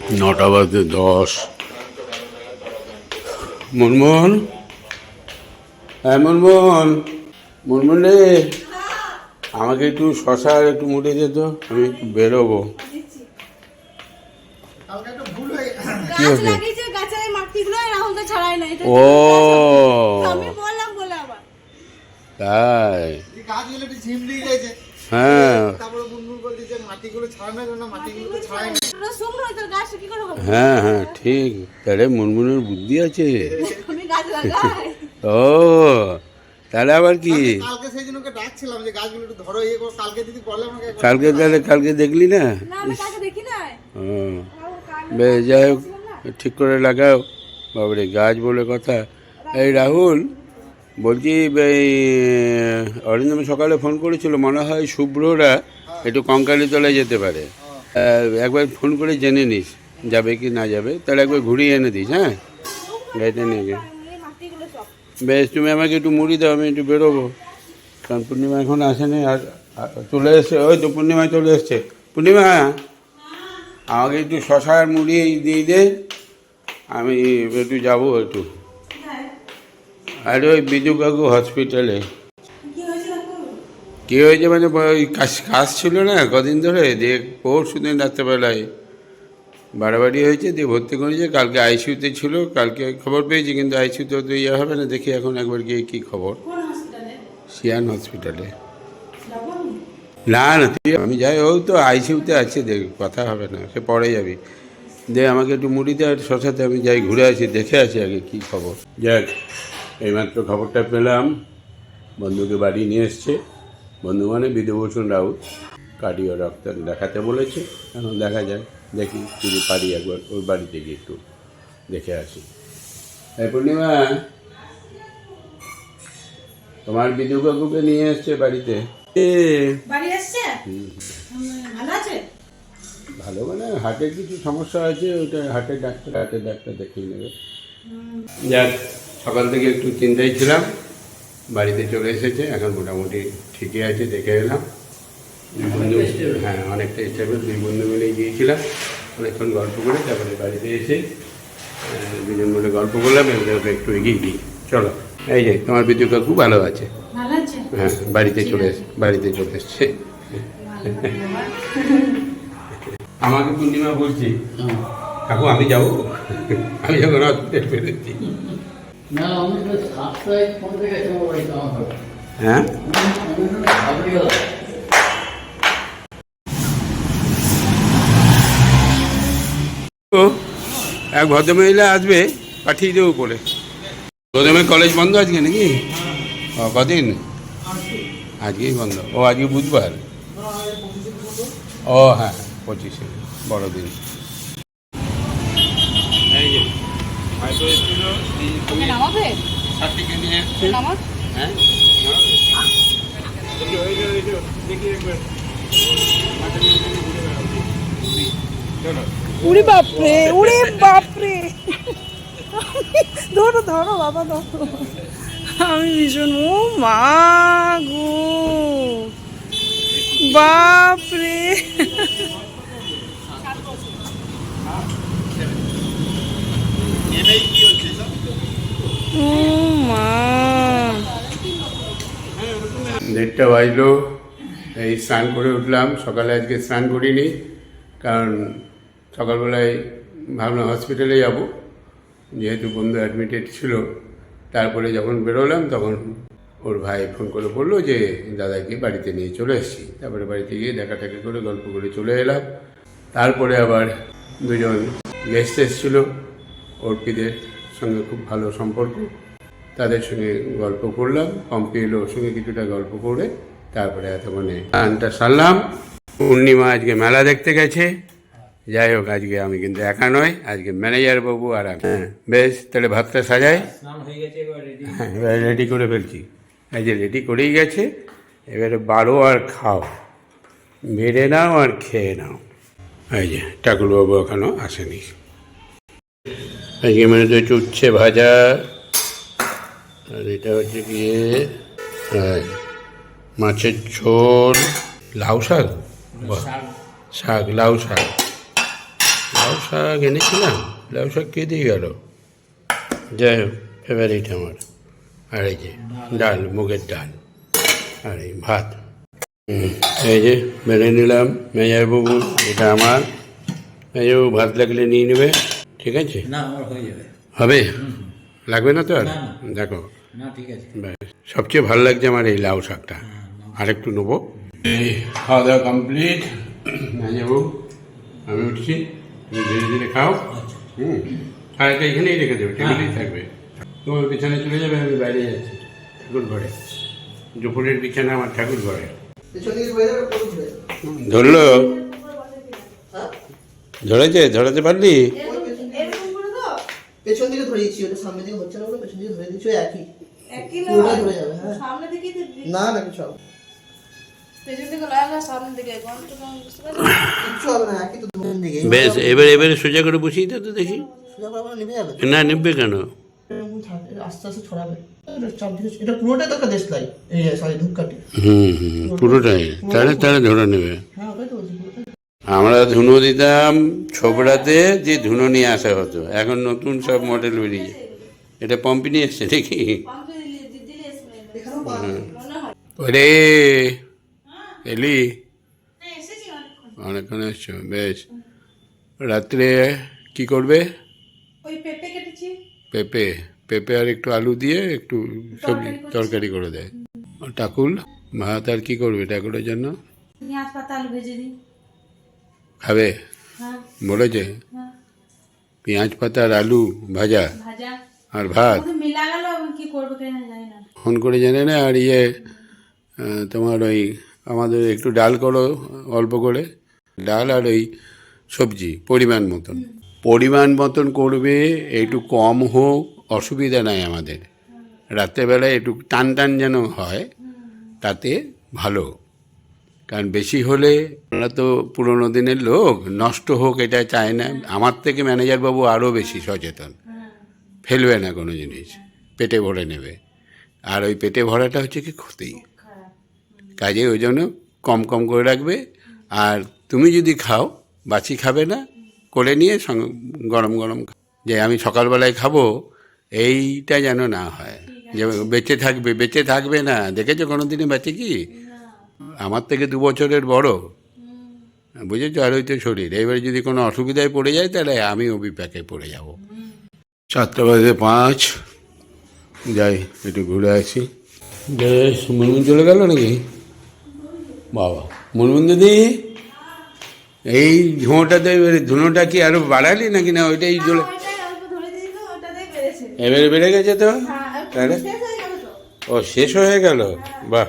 নটা বাজে দশ। মুনমুন? হ্যাঁ মুনমুন। মুনমুন রে আমাকে একটু শশা আর একটু মুড়ে যেত আমি একটু বেরোবো। কি হয়েছে? ও। আমি বললাম বলে আবার। তাই। হ্যাঁ। হ্যাঁ হ্যাঁ ঠিক। তাহলে মুনমুনের বুদ্ধি আছে। ও তাহলে আবার কি? কালকে সেই জন্য ওকে ডাকছিলাম যে গাছগুলো একটু ধরো ইয়ে তাহলে কালকে দেখলি না? বেশ যাই হোক ঠিক করে লাগাও। বাবারে গাছ বলে কথা। এই রাহুল বলছি এই অরিন্দম সকালে ফোন করেছিল মনে হয় শুভ্ররা একটু কঙ্কালীতলায় যেতে পারে। একবার ফোন করে জেনে নিস, যাবে কি না যাবে। তাহলে একবার ঘুরিয়ে এনে দিস হ্যাঁ? গাড়িতে নিয়ে বেশ, তুমি আমাকে একটু মুড়ি দাও, আমি একটু বেরোবো। কারণ পূর্ণিমা এখন আসেনি, আর চলে এসছে, ওই তো পূর্ণিমায় চলে এসছে। পূর্ণিমা, আমাকে একটু শশা আর মুড়ি দিয়ে দে, আমি একটু যাব একটু। আরে ওই বিজু কাকু হসপিটালে কী হয়েছে মানে ওই কাজ কাশ ছিল না কদিন ধরে দিয়ে পরশু দিন রাত্রেবেলায় বাড়াবাড়ি হয়েছে দিয়ে ভর্তি করেছে কালকে আইসিউতে ছিল কালকে খবর পেয়েছি কিন্তু আইসিউতে তো ইয়ে হবে না দেখি এখন একবার গিয়ে কী খবর। সিয়ান হসপিটালে না না তুই আমি যাই ও তো আইসিউতে আছে দেখ কথা হবে না সে পরে যাবি। দে আমাকে একটু মুড়িতে আর শশাতে আমি যাই ঘুরে আসি দেখে আসি আগে কী খবর। যাক এইমাত্র খবরটা পেলাম বন্ধুকে বাড়ি নিয়ে এসছে। বন্ধু মানে বিধুভূষণ রাউত কার্ডিও ডাক্তার দেখাতে বলেছে। এখন দেখা যায় দেখি যদি পারি একবার ওর বাড়িতে গিয়ে একটু দেখে আসি। এই পূর্ণিমা তোমার বিদু কাকুকে নিয়ে এসছে বাড়িতে? এ, বাড়ি আসছে ভালো মানে হাটের কিছু সমস্যা আছে ওটা হাটের ডাক্তার হার্টের ডাক্তার দেখিয়ে নেবে। যাক সকাল থেকে একটু চিন্তায় ছিলাম। বাড়িতে চলে এসেছে এখন মোটামুটি ঠিকই আছে দেখে এলাম। দুই বন্ধু হ্যাঁ অনেকটা স্টেবল দুই বন্ধু মিলে গিয়েছিলাম অনেকক্ষণ গল্প করে তারপরে বাড়িতে এসে দুজন মিলে গল্প করলাম এবারে ওকে একটু এগিয়ে দিই। চলো এই যে তোমার বিদ্যুৎ কাকু ভালো আছে? হ্যাঁ বাড়িতে চলে এসে বাড়িতে চলে এসছে। আমাকে পূর্ণিমা বলছি কাকু আমি যাব। আমি যখন হসপিটাল পেরেছি হ্যাঁ? এক ভদ্রমহিলা আসবে পাঠিয়ে দেবো পরে প্রথমে কলেজ বন্ধ আজকে নাকি? ও কদিন? আজকেই বন্ধ। ও আজকে বুধবার? ও হ্যাঁ পঁচিশে বড়দিন। এই যে নামাবে? নিয়ে হ্যাঁ উড়ে বাপরে উড়ে বাপরে। ধরো ধরো বাবা ধরো। আমি ভীষণ ও মা গো। বাপরে। দেড়টা বাজলো। এই স্নান করে উঠলাম। সকালে আজকে স্নান করিনি, কারণ সকালবেলায় ভাবলাম হসপিটালে যাব। যেহেতু বন্ধু অ্যাডমিটেড ছিল, তারপরে যখন বেরোলাম, তখন ওর ভাই ফোন করে বলল যে, দাদাকে বাড়িতে নিয়ে চলে এসেছি। তারপরে বাড়িতে গিয়ে দেখা টাকা করে, গল্প করে চলে এলাম। তারপরে আবার দুজন গেস্ট এসেছিল অর্পিদের সঙ্গে খুব ভালো সম্পর্ক। তাদের সঙ্গে গল্প করলাম পম্পি এলো ওর সঙ্গে কিছুটা গল্প করে তারপরে এতক্ষণে গানটা সারলাম। পূর্ণিমা আজকে মেলা দেখতে গেছে। যাই হোক আজকে আমি কিন্তু একা নয় আজকে ম্যানেজার বাবু আর আমি। হ্যাঁ বেশ তাহলে ভাতটা সাজাই। হ্যাঁ এবার রেডি করে ফেলছি। এই যে রেডি করেই গেছে এবারে বারো আর খাও। বেড়ে নাও আর খেয়ে নাও। এই যে ঠাকুরবাবু এখনও আসেনি। আজকে মানে তো হচ্ছে উচ্ছে ভাজা। আর এটা হচ্ছে গিয়ে মাছের ঝোল। লাউ শাক? শাক, লাউ শাক। লাউ শাক এনেছিলাম। লাউ শাক কে দিয়ে গেল? যাই হোক ফেভারিট আমার। আর এই যে, ডাল, মুগের ডাল। আর এই ভাত। এই যে বেড়ে নিলাম। মেজারবাবু এটা আমার। মেজারবাবু ভাত লাগলে নিয়ে নেবে। ঠিক আছে? না আমার হয়ে যাবে। হবে? লাগবে না তো আর? দেখো। না ঠিক আছে। ব্যাস। সবচেয়ে ভালো লাগছে আমার এই লাউ শাকটা। আর একটু নেব। এই খাওয়া দাওয়া কমপ্লিট যাব আমি উঠছি। তুমি ধীরে ধীরে খাও। হুম। আর এটা এখানেই রেখে দেবে টেবিলেই থাকবে। তোমার বিছানায় চলে যাবে আমি বাইরে যাচ্ছি। ঠাকুর ঘরে। দুপুরের বিছানা আমার ঠাকুর ঘরে। ধরলো? ধরেছে? ধরাতে পারলি এরকম করে তো পেছন ওটা সামনে দিকে হচ্ছে না বলে পেছন দিকে ধরে দিচ্ছি একই। পুরোটা ধরে যাবে হ্যাঁ। সামনে না না কিছু হবে বেশ এবার এবারে সোজা করে বসিয়ে তো দেখি। না নিববে কেন? আস্তে আস্তে ছড়াবে। এটা পুরোটাই সরি ধূপকাঠি। হুম হুম পুরোটাই তাহলে তাহলে ধরে নেবে। হ্যাঁ ওটাই তো বলছি পুরোটাই আমরা ধুনো দিতাম ছোবড়াতে যে ধুনো নিয়ে আসা হতো। এখন নতুন সব মডেল বেরিয়েছে এটা পম্পি নিয়ে এসছে। মনে হয় ওরে এলি? অনেকক্ষণ এসছো বেশ। রাত্রে কি করবে? পেঁপে। পেঁপে পেঁপে আর একটু আলু দিয়ে একটু সবজি তরকারি করে দেয়। টাকুল ভাত আর কি করবে ঠাকুরের জন্য? পেঁয়াজ পাতা আলু ভেজে দিই। খাবে হ্যাঁ বলেছে পেঁয়াজ পাতা আর আলু ভাজা আর ভাত ফোন করে জেনে না আর ইয়ে তোমার ওই আমাদের একটু ডাল করো অল্প করে ডাল আর ওই সবজি পরিমাণ মতন পরিমাণ মতন করবে একটু কম হোক অসুবিধা নাই আমাদের রাত্রেবেলায় একটু টান টান যেন হয় তাতে ভালো কারণ বেশি হলে আমরা তো পুরোনো দিনের লোক নষ্ট হোক এটা চায় না। আমার থেকে ম্যানেজারবাবু আরও বেশি সচেতন। ফেলবে না কোনো জিনিস পেটে ভরে নেবে। আর ওই পেটে ভরাটা হচ্ছে কি ক্ষতি। কাজে ওই জন্য কম কম করে রাখবে। আর তুমি যদি খাও বাছি খাবে না করে নিয়ে সঙ্গে গরম গরম যে আমি সকালবেলায় খাব এইটা যেন না হয়। যে বেঁচে থাকবে বেঁচে থাকবে না। দেখেছ কোনো দিনে বেঁচে কি? আমার থেকে দু বছরের বড়। বুঝেছ? আর ওই তো শরীর। এবারে যদি কোনো অসুবিধায় পড়ে যায় তাহলে আমিও বিপাকে পড়ে যাব। সাতটা বাজে পাঁচ। যাই একটু ঘুরে আসি। বেশ মুনমুন চলে গেল নাকি? বাবা। মুনমুন দিদি? এই ধোঁয়াটাতে এবারে ধুনোটা কি আরও বাড়ালি নাকি না? ওইটাই চলে বেড়েছে। এবারে বেড়ে গেছে তো? হ্যাঁ তাহলে হয়ে ও শেষ হয়ে গেল? বাহ।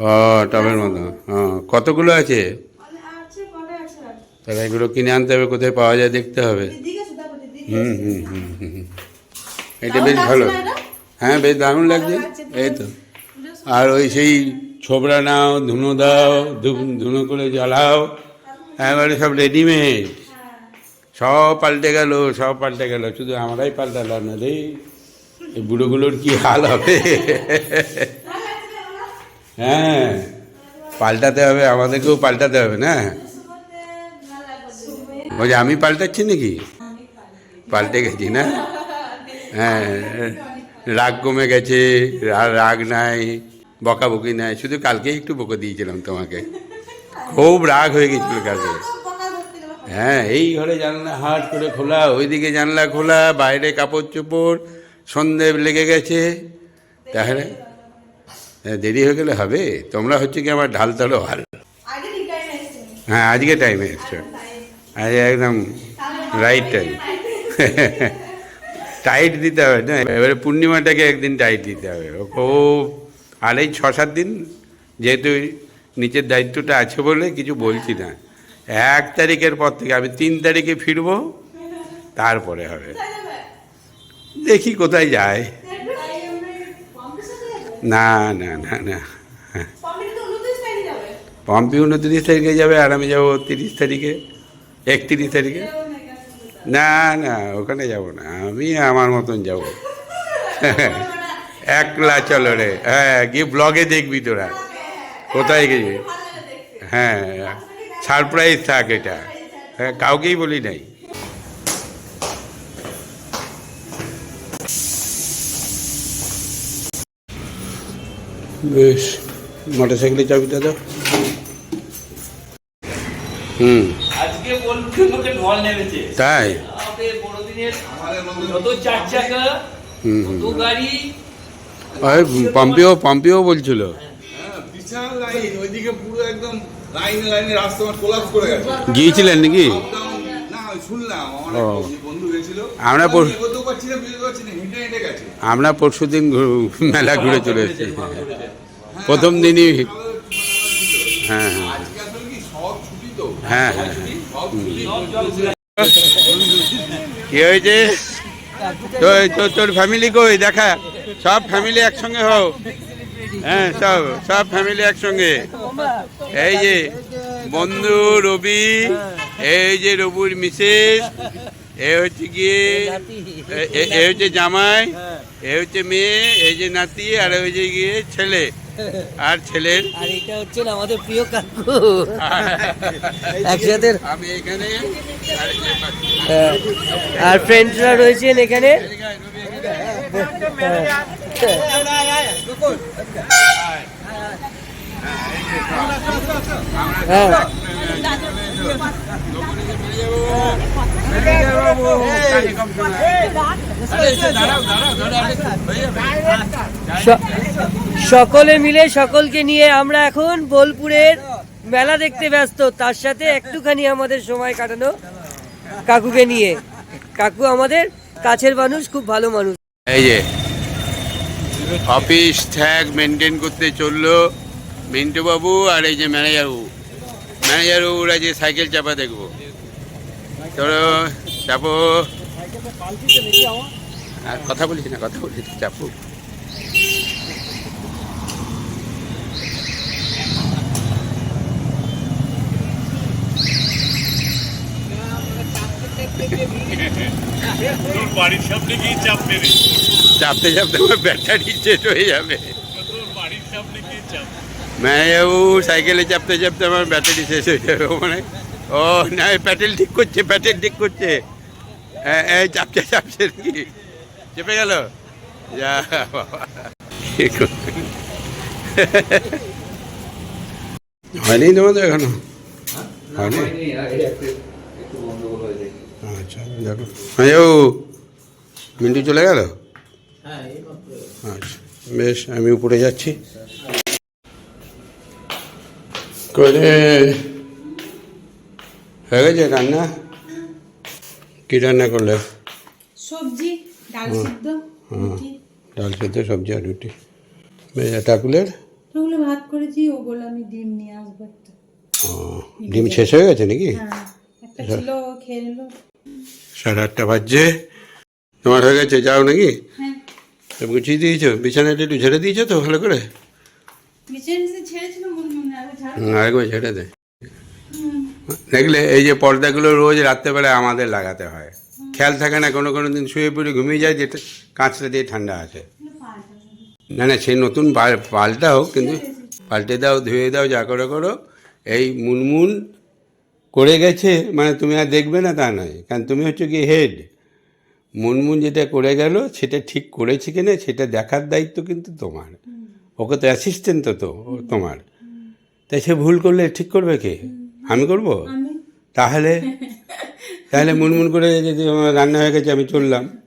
ও টবের মতো হ্যাঁ কতগুলো আছে? তাহলে এগুলো কিনে আনতে হবে কোথায় পাওয়া যায় দেখতে হবে। হুম হুম হুম হুম হুম। এটা বেশ ভালো। হ্যাঁ বেশ দারুণ লাগছে। এই তো। আর ওই সেই ছোবড়া নাও ধুনো দাও ধুনো করে জ্বালাও। এবারে সব রেডিমেড সব পাল্টে গেল সব পাল্টে গেল। শুধু আমরাই পাল্টালাম না রে। বুড়োগুলোর কি হাল হবে? হ্যাঁ। পাল্টাতে হবে, আমাদেরকেও পাল্টাতে হবে না? বলছি, আমি পাল্টাচ্ছি নাকি? পাল্টে গেছি না? হ্যাঁ রাগ কমে গেছে রাগ নাই, বকাবকি নাই, শুধু কালকে একটু বকে দিয়েছিলাম তোমাকে। খুব রাগ হয়ে গেছিল কালকে। হ্যাঁ এই ঘরে জানলা হাট করে খোলা, ওইদিকে জানলা খোলা, বাইরে কাপড় চোপড় সন্ধে লেগে গেছে। তাহলে হ্যাঁ, দেরি হয়ে গেলে হবে। তোমরা হচ্ছে কি আমার ঢাল তালো হাল। হ্যাঁ আজকে টাইমে এসছো। আজ একদম রাইট টাইম টাইট দিতে হবে না? এবারে পূর্ণিমাটাকে একদিন টাইট দিতে হবে। ও খুব আর এই ছ সাত দিন যেহেতু নিচের দায়িত্বটা আছে বলে কিছু বলছি না। এক তারিখের পর থেকে আমি তিন তারিখে ফিরবো তারপরে হবে। দেখি কোথায় যায়। না না না না। পম্পি উনত্রিশ তারিখে যাবে আর আমি যাব তিরিশ তারিখে, একত্রিশ তারিখে। না না, ওখানে যাব না, আমি আমার মতন যাব। একলা চলো রে হ্যাঁ গিয়ে ব্লগে দেখবি তোরা। কোথায় গেছি হ্যাঁ সারপ্রাইজ থাক এটা। হ্যাঁ কাউকেই বলি নাই। বেশ মোটর সাইকেলের চাবিটা দাও। হুম। আজকে বলছিল লোকে ঢল নেমেছে। তাই? যত চার চাকা গাড়ি পম্পিও পম্পিও বলছিল। হ্যাঁ, বিশাল লাইন ওইদিকে পুরো একদম লাইনে লাইনে রাস্তা কোলাপস করে গেছে। গিয়েছিলেন নাকি? শুনলাম অনেক ও। বন্ধু গেছিল আমরা আমরা পরশু দিন মেলা ঘুরে চলে এসেছি। প্রথম দিনই হ্যাঁ হ্যাঁ হ্যাঁ। হ্যাঁ সব ছুটি কি হয়েছে? তো তো- তোর ফ্যামিলি কই? দেখা। সব ফ্যামিলি একসঙ্গে হও। হ্যাঁ সব সব ফ্যামিলি একসঙ্গে। এই যে বন্ধু রবি, এই যে রবুর মিসেস এ হচ্ছে গিয়ে এ- হচ্ছে জামাই এ হচ্ছে মেয়ে এই যে নাতি আর ওই যে গিয়ে ছেলে। আর ছেলের? আর এটা হচ্ছেন আমাদের প্রিয় কাকু। একসাথে আমি এখানে আর বাকি। হ্যাঁ। ফ্রেন্ডসরা রয়েছেন এখানে? হ্যাঁ। স- সকলে মিলে সকলকে নিয়ে আমরা এখন বোলপুরের মেলা দেখতে ব্যস্ত। তার সাথে একটুখানি আমাদের সময় কাটানো কাকুকে নিয়ে। কাকু আমাদের কাছের মানুষ, খুব ভালো মানুষ। এই যে অফিস ট্যাগ মেনটেন করতে চলল মিন্টু বাবু আর এই যে ম্যানেজার বাবু। ম্যানেজার বাবুরা যে সাইকেল চাপা দেখব। চলো চাপো। আর কথা বলিস না কথা বলিস চাপো। বাড়ির সামনে গিয়ে চাপ মেরে চাপতে চাপতে আমার ব্যাটারি শেষ হয়ে যাবে তোর বাড়ির সামনে গিয়ে চাপ ম্যানেজারবাবু সাইকেলে চাপতে চাপতে আমার ব্যাটারি শেষ হয়ে যাবে মানে ও না প্যাটেল ঠিক করছে প্যাটেল ঠিক করছে হ্যাঁ, এই চাপছে চাপছে নাকি চেপে গেল যা হয়নি তোমাদের এখনও হয়নি। আচ্ছা দেখো হ্যাঁ মিন্টু চলে গেল আচ্ছা বেশ আমি উপরে যাচ্ছি করে হয়ে গেছে রান্না? কি রান্না করলে? সবজি ডাল সিদ্ধ ডাল সেদ্ধ সবজি আর রুটি। আর ঠাকুরের? ভাত করেছি ওগুলো আমি ডিম নিয়ে আসব একটা। ডিম শেষ হয়ে গেছে নাকি? হ্যাঁ ও নিলো। সাড়ে আটটা বাজছে। তোমার হয়ে গেছে যাও নাকি? হ্যাঁ। গুছিয়ে দিয়েছ? বিছানাটা একটু ঝেড়ে দিয়েছ তো ভালো করে? বিছানা ছেড়েছিল মনে মনে আগে ঝাড় হুম, আরেকবার ছেড়ে দে। দেখলে এই যে পর্দাগুলো রোজ রাত্রেবেলায় আমাদের লাগাতে হয়। খেয়াল থাকে না, কোনো কোনো দিন শুয়ে পড়ে ঘুমিয়ে যায়, যেটা কাঁচটা দিয়ে ঠান্ডা আছে। না না, সে নতুন পাল- পাল্টাও, কিন্তু পাল্টে দাও, ধুয়ে দাও, যা করে করো, এই মুনমুন করে গেছে মানে তুমি আর দেখবে না তা নয়। কারণ তুমি হচ্ছে কি হেড মুনমুন যেটা করে গেল, সেটা ঠিক করেছে কিনা, সেটা দেখার দায়িত্ব কিন্তু তোমার। ওকে তো অ্যাসিস্ট্যান্ট তো, তোমার। তাই সে ভুল করলে ঠিক করবে কে? আমি করব? তাহলে? তাহলে মুনমুন করে যদি আমার রান্না হয়ে গেছে আমি চললাম।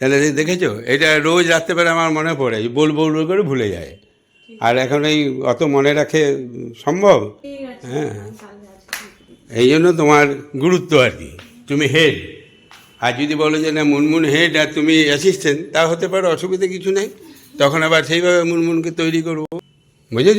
তাহলে দেখেছ? এটা রোজ রাত্রেবেলা আমার মনে পড়ে বল বল বল করে ভুলে যায়। আর এখন এই অত মনে রাখে সম্ভব? হ্যাঁ। এই জন্য তোমার গুরুত্ব আর কি। তুমি হেড। আর যদি বলো যে না মুনমুন হেড আর তুমি অ্যাসিস্ট্যান্ট তা হতে পারে অসুবিধা কিছু নেই। তখন আবার সেইভাবে মুনমুনকে তৈরি করব। বুঝেছ?